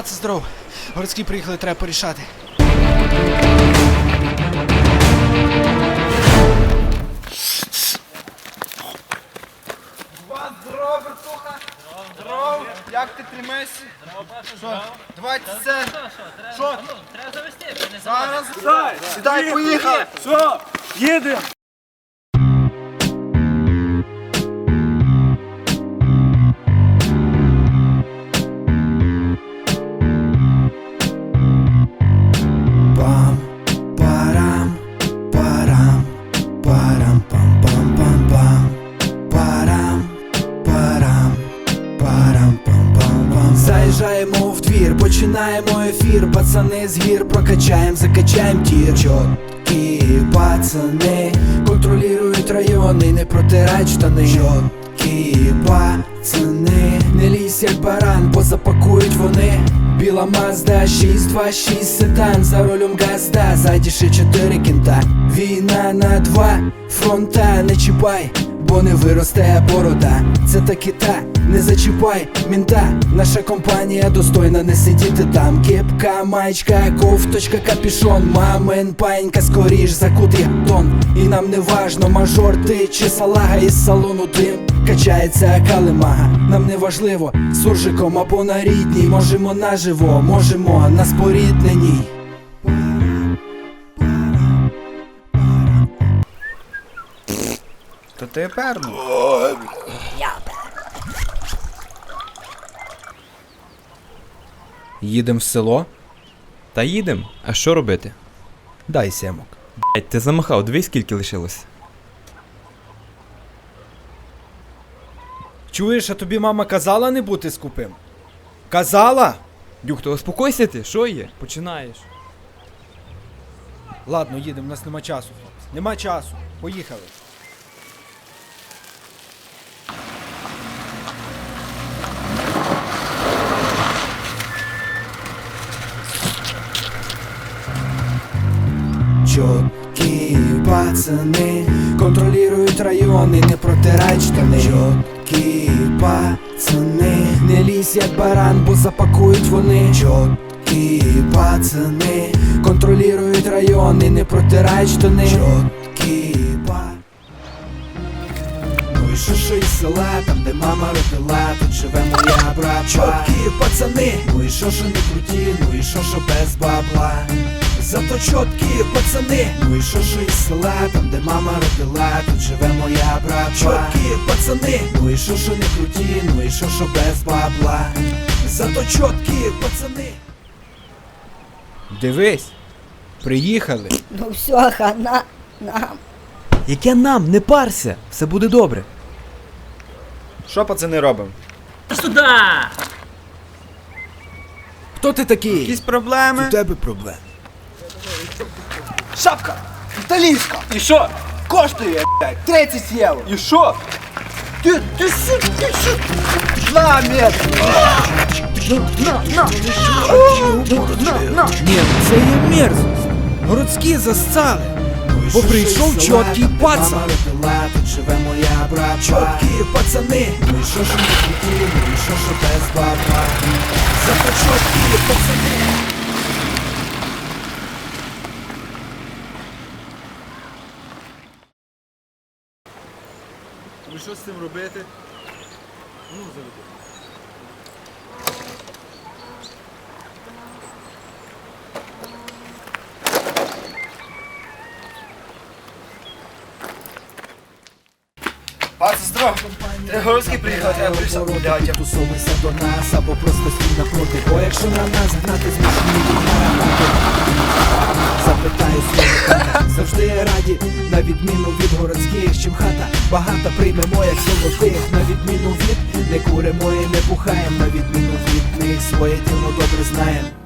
Пац, здоров. Городські приїхали, треба порішати. Здоров, братуха! Здоров! Як ти тримаєшся? Що? Давайте це. Що? Треба завести, не Зараз. Сідай, поїхали! Все, їдемо. Заїжджаємо починаємо ефір, пацани з гір прокачаєм, закачаєм тір. Чоткі пацани контролюють райони, не протирають штани. Чоткі пацани, не лізь як баран, бо запакують вони. Біла Мазда 626 седан За рулем газда, ззаді ще 4 кінта Війна на два фронта Не чіпай, бо не виросте борода. Це таки та, не зачіпай мінта. Наша компанія достойна не сидіти там. Кепка, маєчка, кофточка, капішон Мамин панька, скоріш закути тон. І нам не важно, мажор ти чи салага із салону дим. Качається калимага, нам не важливо суржиком або на рідній, можемо наживо, можемо на спорідненій. Ти перну. Їдем в село? Та їдем. А що робити? Дай сімок. Блять, ти замахав, дивись скільки лишилось. Чуєш, а тобі мама казала не бути скупим? Казала? Дюх, то успокойся ти, що є? Починаєш. Ладно, їдемо, у нас нема часу, хлопці. Нема часу. Поїхали. Пацани контролюють райони, не протирають штани. Чоткі пацани, не лізь як баран, бо запакують вони. Чоткі пацани контролюють райони, не протирають штани. Чоткі па. Ну і що що із села, там де мама родила, тут живе моя братва Чоткі пацани, ну і що що не круті, ну і що що без бабла Зато чоткі пацани, ну і що що із села, там де мама родила, тут живе моя братва Чоткі пацани, ну і що що не круті, ну і що що без бабла Зато чоткі пацани Дивись. Приїхали. Ну все, хана нам. Яке нам, не парся, все буде добре. Що пацани робимо? Сюди! Хто ти такий? Якісь проблеми? У тебе проблем Шапка! Італійська! І що? Коштує, блядь, 30 євро! І що? Ти, ти що, ти що? На, мет! Ні, ну це є мерзость. Городські застали. Бо прийшов чіткий пацан. Мама родила, тут живе моя братва Чоткі пацани, ну і що ж не круті, ну і що ж без бабла Зато чоткі пацани Ну що з цим робити? Ну, заведи. Пац, здоров! Треба городський приїхав, треба. Блядь, Тусовуйся до нас або просто стій напроти Бо якщо на нас гнати Запитаю свого завжди раді На відміну від городських Чим хата багата приймемо як золотих. На відміну від не куримо і не пухаєм, На відміну від них. Своє тіло добре знаєм